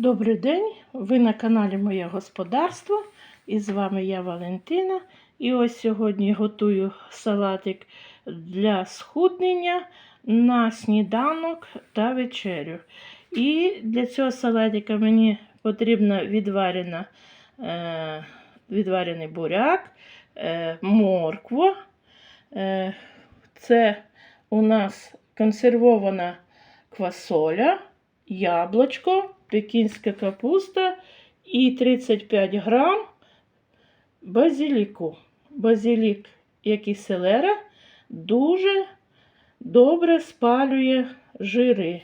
Добрий день! Ви на каналі Моє Господарство. І з вами я Валентина. І ось сьогодні готую салатик для схуднення на сніданок та вечерю. І для цього салатика мені потрібна відварена, е, відварений буряк, е, морква. Е, це у нас консервована квасоля, яблучко, пекінська капуста і 35 грам базиліку. Базилік, як і селера, дуже добре спалює жири.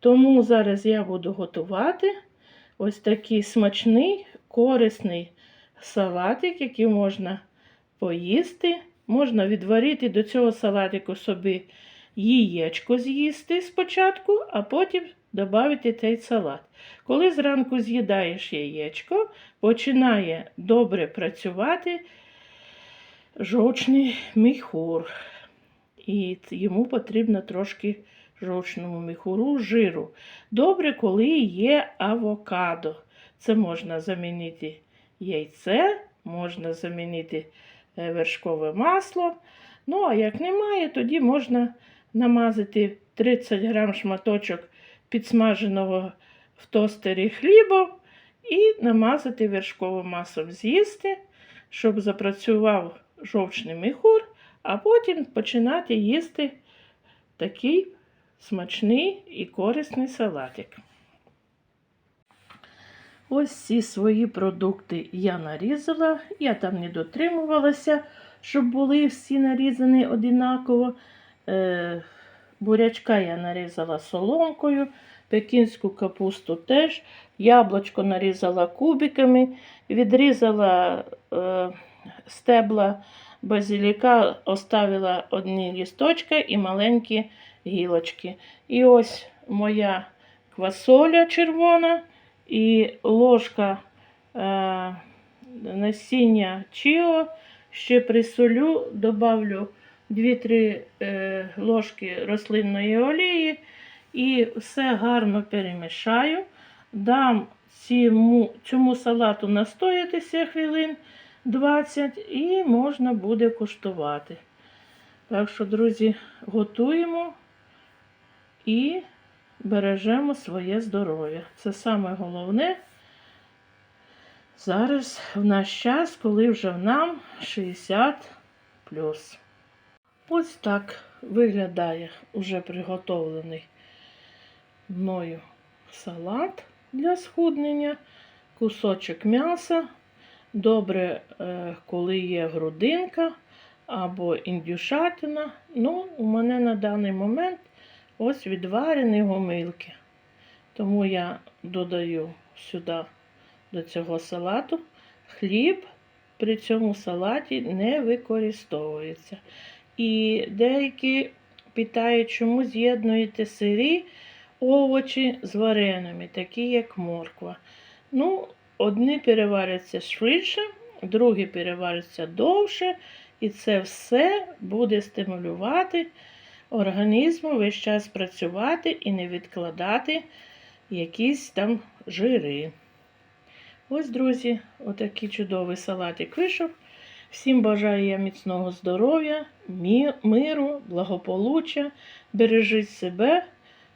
Тому зараз я буду готувати ось такий смачний, корисний салатик, який можна поїсти. Можна відварити до цього салатику собі яєчко з'їсти спочатку, а потім додати цей салат. Коли зранку з'їдаєш яєчко, починає добре працювати жовчний міхур. І йому потрібно трошки жовчному міхуру жиру. Добре, коли є авокадо. Це можна замінити яйце, можна замінити е, вершкове масло. Ну, а як немає, тоді можна намазати 30 грам шматочок підсмаженого в тостері хліба і намазати вершковим маслом з'їсти, щоб запрацював жовчний міхур, а потім починати їсти такий смачний і корисний салатик. Ось ці свої продукти я нарізала, я там не дотримувалася, щоб були всі нарізані однаково. Е, бурячка я нарізала соломкою, пекінську капусту теж, яблучко нарізала кубиками, відрізала е, стебла базиліка, оставила одні лісточки і маленькі гілочки. І ось моя квасоля червона і ложка е, насіння чіо. Ще присолю, добавлю 2-3 е, ложки рослинної олії і все гарно перемішаю. Дам цьому, цьому салату настоятися хвилин 20 і можна буде куштувати. Так що, друзі, готуємо і бережемо своє здоров'я. Це саме головне зараз в наш час, коли вже нам 60 плюс. Ось так виглядає уже приготовлений мною салат для схуднення, кусочок м'яса. Добре, е, коли є грудинка або індюшатина. Ну, у мене на даний момент ось відварені гомилки. Тому я додаю сюди до цього салату хліб при цьому салаті не використовується. І деякі питають, чому з'єднуєте сирі овочі з вареними, такі як морква. Ну, одні переваряться швидше, другі переваряться довше, і це все буде стимулювати організму весь час працювати і не відкладати якісь там жири. Ось, друзі, отакий чудовий салатик вийшов. Всім бажаю я міцного здоров'я, миру, благополуччя. Бережіть себе,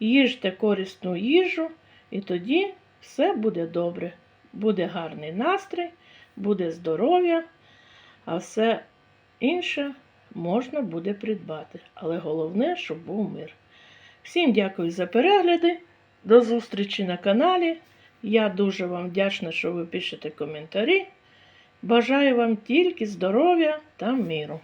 їжте корисну їжу, і тоді все буде добре. Буде гарний настрій, буде здоров'я, а все інше можна буде придбати. Але головне, щоб був мир. Всім дякую за перегляди. До зустрічі на каналі. Я дуже вам вдячна, що ви пишете коментарі. Бажаю вам тільки здоров'я та миру.